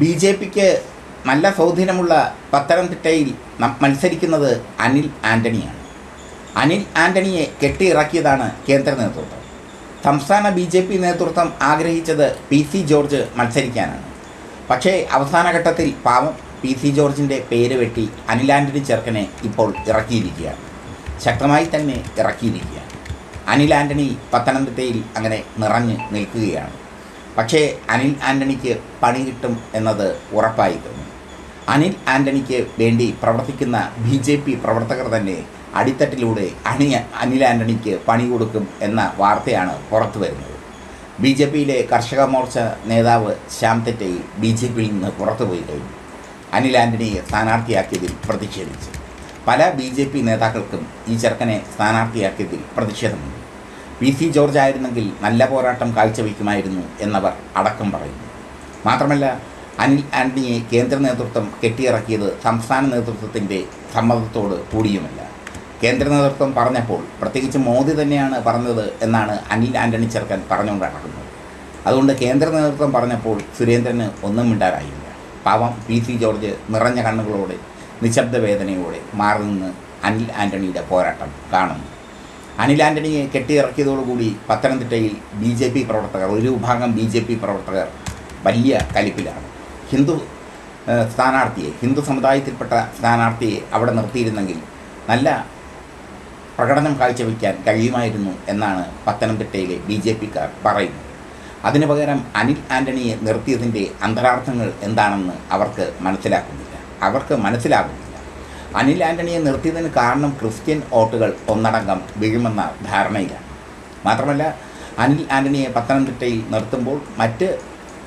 B J പിക്ക് നല്ല സ്വാധീനമുള്ള പത്തനംതിട്ടയിൽ മത്സരിക്കുന്നത് അനിൽ ആന്റണിയാണ് അനിൽ ആന്റണിയെ കെട്ടിയിറക്കിയതാണ് കേന്ദ്ര നേതൃത്വം. സംസ്ഥാന ബി ജെ പി നേതൃത്വം ആഗ്രഹിച്ചത് പി സി ജോർജ് മത്സരിക്കാനാണ്. പക്ഷേ അവസാനഘട്ടത്തിൽ പാവം പി സി ജോർജിന്റെ പേര് വെട്ടി അനിൽ ആന്റണി ചെറുക്കനെ ഇപ്പോൾ ഇറക്കിയിരിക്കുകയാണ്. ശക്തമായി തന്നെ ഇറക്കിയിരിക്കുകയാണ്. അനിൽ ആന്റണി പത്തനംതിട്ടയിൽ അങ്ങനെ നിറഞ്ഞ് നിൽക്കുകയാണ്. പക്ഷേ അനിൽ ആന്റണിക്ക് പണി കിട്ടും എന്നത് ഉറപ്പായി തോന്നി അനിൽ ആന്റണിക്ക് വേണ്ടി പ്രവർത്തിക്കുന്ന ബി ജെ പി പ്രവർത്തകർ തന്നെ അടിത്തട്ടിലൂടെ അണി അനിൽ ആന്റണിക്ക് പണി കൊടുക്കും എന്ന വാർത്തയാണ് പുറത്തു വരുന്നത്. ബി ജെ പിയിലെ കർഷക മോർച്ച നേതാവ് ശ്യാം തെറ്റൈ ബി ജെ പിയിൽ നിന്ന് പുറത്തുപോയി കഴിഞ്ഞു. അനിൽ ആന്റണിയെ സ്ഥാനാർത്ഥിയാക്കിയതിൽ പ്രതിഷേധിച്ചു. പല ബി ജെ പി നേതാക്കൾക്കും ഈ ചെറുക്കനെ സ്ഥാനാർത്ഥിയാക്കിയതിൽ പ്രതിഷേധമുണ്ട്. പി സി ജോർജ് ആയിരുന്നെങ്കിൽ നല്ല പോരാട്ടം കാഴ്ചവെക്കുമായിരുന്നു എന്നവർ അടക്കം പറയുന്നു. മാത്രമല്ല അനിൽ ആന്റണിയെ കേന്ദ്ര നേതൃത്വം കെട്ടിയിറക്കിയത് സംസ്ഥാന നേതൃത്വത്തിന്റെ സമ്മതത്തോട് കൂടിയുമല്ല. കേന്ദ്ര നേതൃത്വം പറഞ്ഞപ്പോൾ പ്രത്യേകിച്ച് മോദി തന്നെയാണ് പറഞ്ഞത് എന്നാണ് അനിൽ ആന്റണി ചെറുക്കൻ പറഞ്ഞുകൊണ്ട് നടക്കുന്നത്. അതുകൊണ്ട് കേന്ദ്ര നേതൃത്വം പറഞ്ഞപ്പോൾ സുരേന്ദ്രന് ഒന്നും മിണ്ടാറായില്ല. പാവം പി സി ജോർജ് നിറഞ്ഞ കണ്ണുകളോടെ നിശബ്ദ വേദനയോടെ മാറി നിന്ന് അനിൽ ആന്റണിയുടെ പോരാട്ടം കാണുന്നു. അനിൽ ആന്റണിയെ കെട്ടിയിറക്കിയതോടുകൂടി പത്തനംതിട്ടയിൽ ബി ജെ പി പ്രവർത്തകർ ഒരു വിഭാഗം ബി ജെ പി പ്രവർത്തകർ വലിയ കലിപ്പിലാണ്. ഹിന്ദു സ്ഥാനാർത്ഥിയെ ഹിന്ദു സമുദായത്തിൽപ്പെട്ട സ്ഥാനാർത്ഥിയെ അവിടെ നിർത്തിയിരുന്നെങ്കിൽ നല്ല പ്രകടനം കാഴ്ചവെക്കാൻ കഴിയുമായിരുന്നു എന്നാണ് പത്തനംതിട്ടയിലെ ബി ജെ പിക്കാർ പറയുന്നത്. അതിനു പകരം അനിൽ ആന്റണിയെ നിർത്തിയതിന്റെ അന്തരാർത്ഥങ്ങൾ എന്താണെന്ന് അവർക്ക് മനസ്സിലാക്കുന്നില്ല. അവർക്ക് മനസ്സിലാകുന്നില്ല. അനിൽ ആന്റണിയെ നിർത്തിയതിന് കാരണം ക്രിസ്ത്യൻ വോട്ടുകൾ ഒന്നടങ്കം വീഴുമെന്ന ധാരണയിലാണ് മാത്രമല്ല അനിൽ ആന്റണിയെ പത്തനംതിട്ടയിൽ നിർത്തുമ്പോൾ മറ്റ്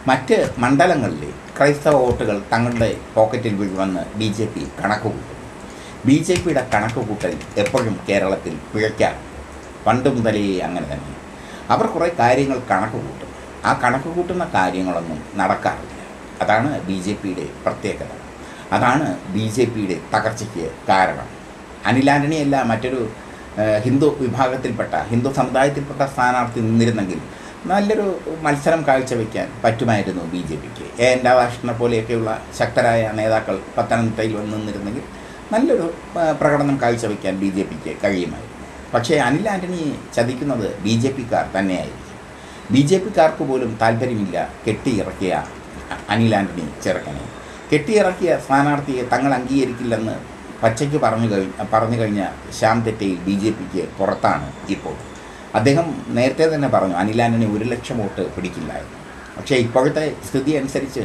മറ്റ് മണ്ഡലങ്ങളിലെ ക്രൈസ്തവ വോട്ടുകൾ തങ്ങളുടെ പോക്കറ്റിൽ വീഴുമെന്ന് ബി ജെ പി കണക്ക് കൂട്ടുന്നു ബി ജെ പിയുടെ കണക്ക് കൂട്ടൽ എപ്പോഴും കേരളത്തിൽ പിഴയ്ക്കാറ് പണ്ട് മുതലേ അങ്ങനെ തന്നെ. അവർ കുറേ കാര്യങ്ങൾ കണക്ക് കൂട്ടും ആ കണക്ക് കൂട്ടുന്ന കാര്യങ്ങളൊന്നും നടക്കാറില്ല. അതാണ് ബി ജെ പിയുടെ പ്രത്യേകത. അതാണ് ബി ജെ പിയുടെ തകർച്ചയ്ക്ക് കാരണം. അനിൽ ആന്റണിയല്ല മറ്റൊരു ഹിന്ദു വിഭാഗത്തിൽപ്പെട്ട ഹിന്ദു സമുദായത്തിൽപ്പെട്ട സ്ഥാനാർത്ഥി നിന്നിരുന്നെങ്കിൽ നല്ലൊരു മത്സരം കാഴ്ചവെക്കാൻ പറ്റുമായിരുന്നു ബി ജെ പിക്ക്. എ എൻ രാധാകൃഷ്ണനെ പോലെയൊക്കെയുള്ള ശക്തരായ നേതാക്കൾ പത്തനംതിട്ടയിൽ വന്ന് നിന്നിരുന്നെങ്കിൽ നല്ലൊരു പ്രകടനം കാഴ്ചവെക്കാൻ ബി ജെ പിക്ക് കഴിയുമായിരുന്നു. പക്ഷേ അനിൽ ആന്റണിയെ ചതിക്കുന്നത് ബി ജെ പിക്കാർ തന്നെയായിരിക്കും. ബി ജെ പിക്കാർക്ക് പോലും താല്പര്യമില്ല കെട്ടിയിറക്കിയ അനിൽ ആന്റണി ചെറുക്കനെ. കെട്ടിയിറക്കിയ സ്ഥാനാർത്ഥിയെ തങ്ങൾ അംഗീകരിക്കില്ലെന്ന് പച്ചയ്ക്ക് പറഞ്ഞു കഴിഞ്ഞ പറഞ്ഞു കഴിഞ്ഞ ശ്യാം തെറ്റയിൽ ബി ജെ പിക്ക് പുറത്താണ് ഇപ്പോൾ. അദ്ദേഹം നേരത്തെ തന്നെ പറഞ്ഞു അനിൽ ആന്റണി ഒരു ലക്ഷം വോട്ട് പിടിക്കില്ലായിരുന്നു. പക്ഷേ ഇപ്പോഴത്തെ സ്ഥിതി അനുസരിച്ച്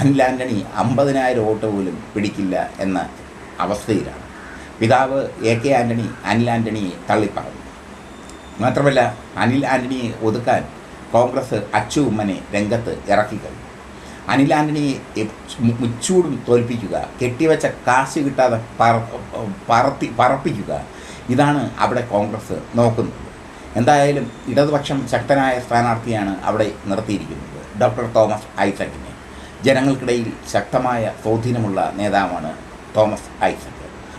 അനിൽ ആന്റണി അമ്പതിനായിരം വോട്ട് പോലും പിടിക്കില്ല എന്ന അവസ്ഥയിലാണ്. പിതാവ് എ കെ ആന്റണി അനിൽ ആന്റണിയെ തള്ളിപ്പറഞ്ഞു. മാത്രമല്ല അനിൽ ആന്റണിയെ ഒതുക്കാൻ കോൺഗ്രസ് അച്ചു ഉമ്മനെ രംഗത്ത് ഇറക്കിക്കഴിഞ്ഞു അനിൽ ആന്റണിയെ മുച്ചൂടും തോൽപ്പിക്കുക കെട്ടിവെച്ച കാശ് കിട്ടാതെ പറ പറത്തി പറപ്പിക്കുക ഇതാണ് അവിടെ കോൺഗ്രസ് നോക്കുന്നത്. എന്തായാലും ഇടതുപക്ഷം ശക്തനായ സ്ഥാനാർത്ഥിയാണ് അവിടെ നിർത്തിയിരിക്കുന്നത്. ഡോക്ടർ തോമസ് ഐസക്കിനെ. ജനങ്ങൾക്കിടയിൽ ശക്തമായ സ്വാധീനമുള്ള നേതാവാണ് തോമസ് ഐസക്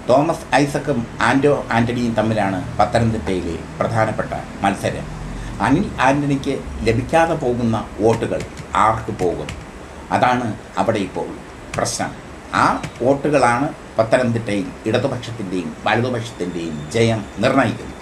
തോമസ് ഐസക്കും ആൻഡോ ആന്റണിയും തമ്മിലാണ് പത്തനംതിട്ടയിലെ പ്രധാനപ്പെട്ട മത്സരം. അനിൽ ആന്റണിക്ക് ലഭിക്കാതെ പോകുന്ന വോട്ടുകൾ ആർക്ക് പോകും? അതാണ് അവിടെ ഇപ്പോൾ പ്രശ്നം. ആ വോട്ടുകളാണ് പത്തനംതിട്ടയിൽ ഇടതുപക്ഷത്തിന്റെയും വലതുപക്ഷത്തിന്റെയും ജയം നിർണയിക്കുന്നത്